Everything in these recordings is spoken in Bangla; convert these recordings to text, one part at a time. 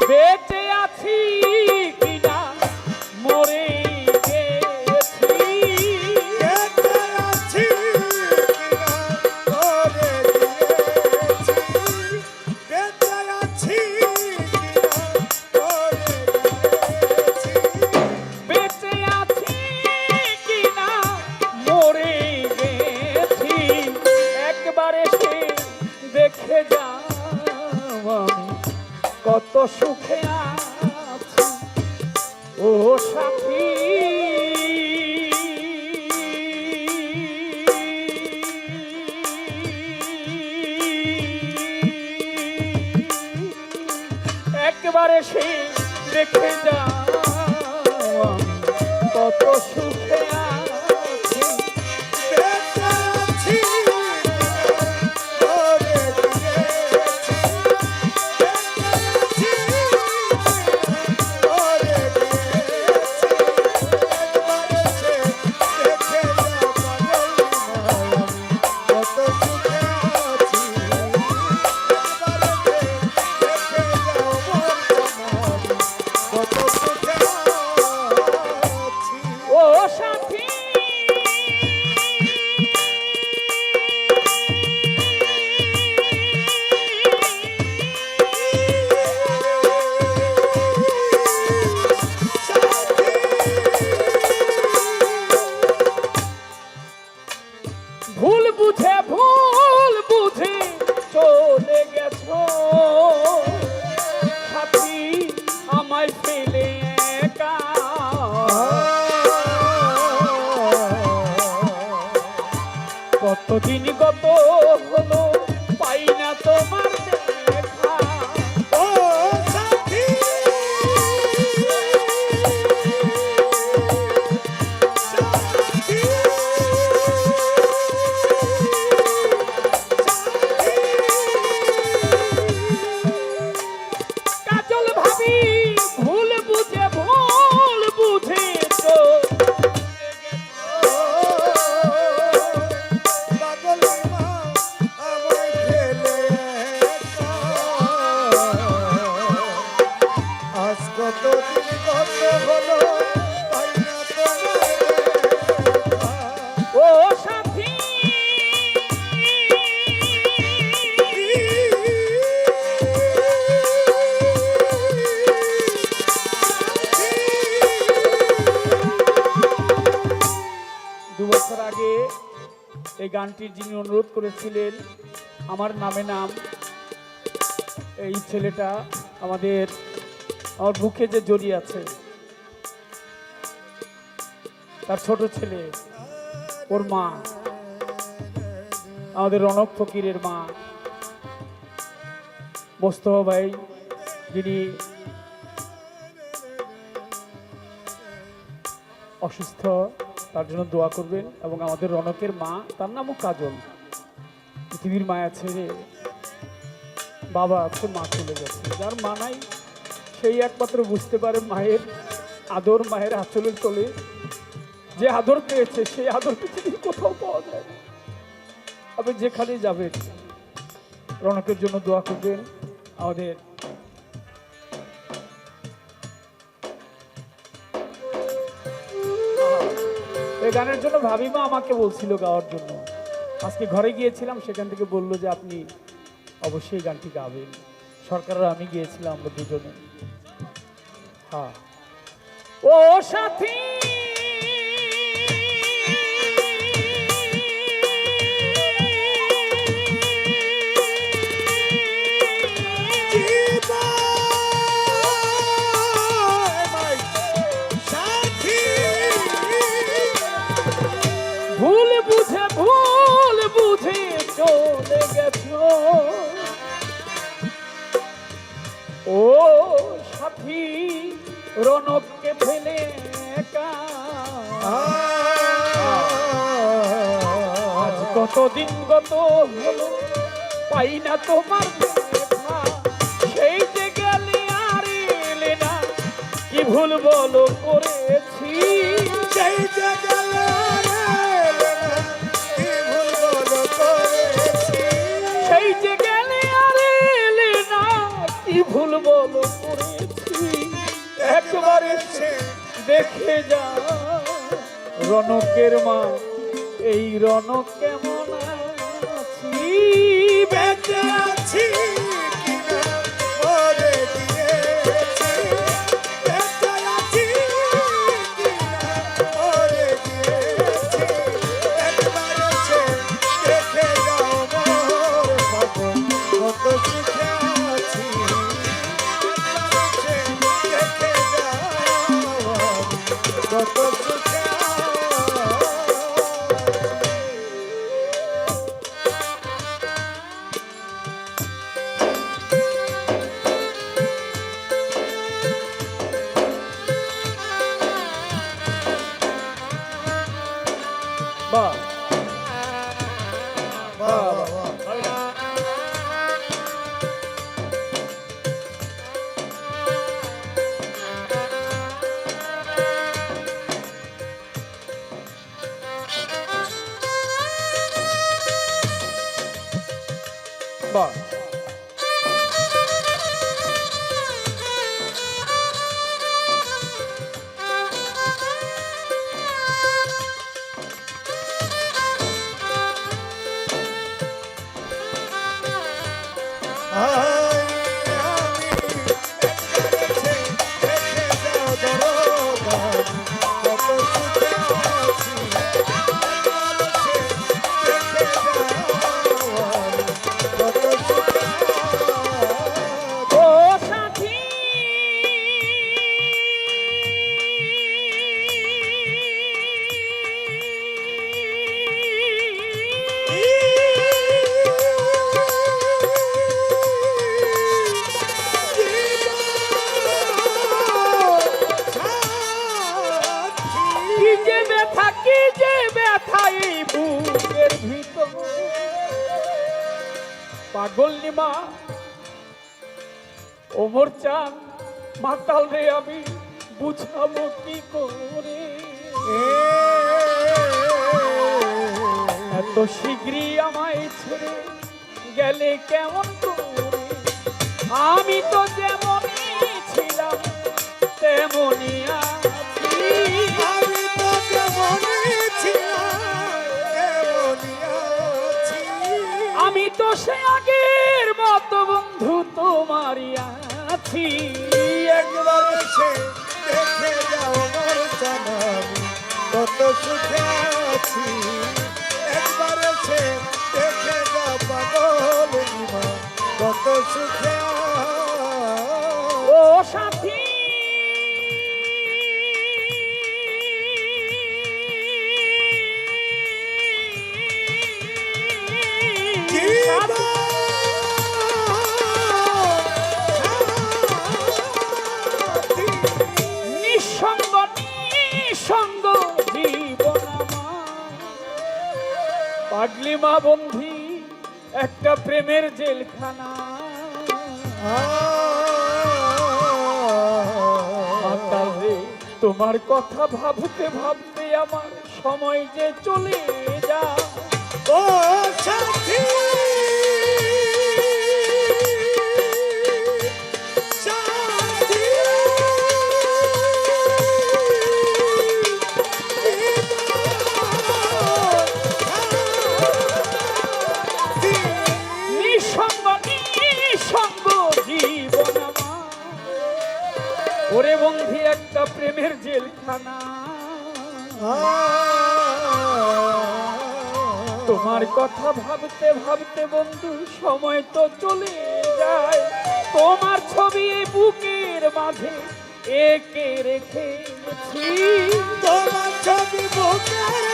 বেঁচে সুখে আছি। ও সাথী। একবারে সে দেখে যাও এই গানটির যিনি অনুরোধ করেছিলেন, আমার নামে নাম, এই ছেলেটা আমাদের আমার বুকে যে জড়িয়ে আছে, তার ছোট ছেলে, ওর মা, আমাদের রনক ফকিরের মা, মোস্তফা ভাই, যিনি অসুস্থ তার জন্য দোয়া করবেন এবং আমাদের রনকের মা, তার নামও কাজল। পৃথিবীর মায়া ছেড়ে বাবা আছে মা চলে গেছে। যার মা নাই, সেই একমাত্র বুঝতে পারে মায়ের আদর, মায়ের আঁচলের তলে যে আদর পেয়েছে, সেই আদর পৃথিবীর কোথাও পাওয়া যায় আপনি যেখানে যাবেন, রনকের জন্য দোয়া করবেন। আমাদের গানের জন্য ভাবিমা আমাকে বলছিল গাওয়ার জন্য। আজকে ঘরে গিয়েছিলাম, সেখান থেকে বলল যে আপনি অবশ্যই গানটি গাবেন। সরকারের আমি গিয়েছিলাম আমরা দুজনে। হ্যাঁ। ও সাথী! রনককে ফেলে একা। আজ কতদিন গত হলো পাই না তোমার সেই যে গেলে আর এলে না কি ভুল বলো করেছি? সেই ভুল বলো সেই যে গেলে আর এলে না কি ভুল বলো একবার এসে দেখে যা। রনকের মা এই রনক কেমন আছি? বেঁচে আছি কিনা વાહ વાહ વાહ Bye. ব্যথা বুকের ভিতর? পাগল নিমা ওমর চান, মাতাল রে আমি বুঝাবো কি করে? এত শীঘ্রই আমায় ছেড়ে গেলে কেমন আমি তো যেমনই ছিলাম, তেমনই তো সে আগের মতো বন্ধু তোমারই আছি। একবার এসে দেখে যাও মোর জানাবি কত সুখে আছি। একবার এসে দেখে যাও পাগল কত সুখে ও সাথী পাগলি মা বন্ধি, একটা প্রেমের জেলখানা। তোমার কথা ভাবতে ভাবতে আমার সময় যে চলে যা ও সাথী! ওরে বন্ধি, একটা প্রেমের জেলখানা। তোমার কথা ভাবতে ভাবতে বন্ধু, সময় তো চলে যায়। তোমার ছবি বুকের মাঝে একে রেখেছি। তোমার ছবি বুকের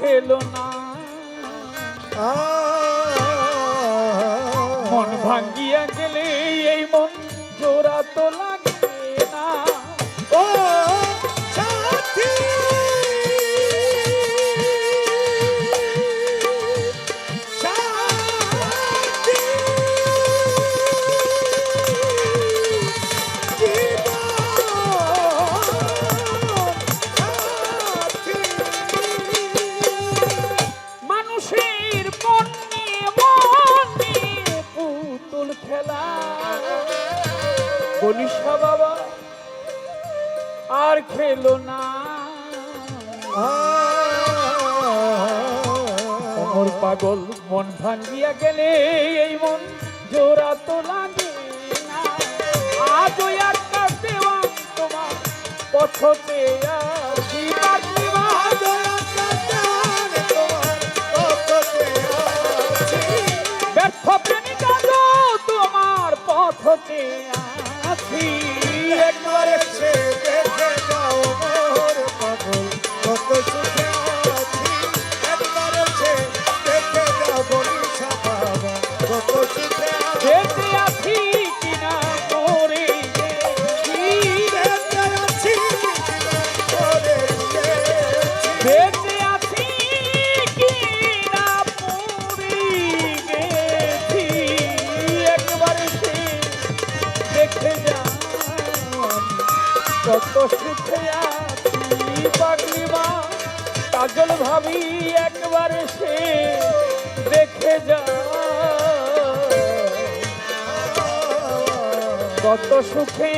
খেলো না। গণিসা বাবা, আর খেলো না। পাগল মন ভাঙিয়া গেলে এই মন জোড়া তো লাগে না। আজ একটা দেওয়া তোমার পথতে চলে কত সুখে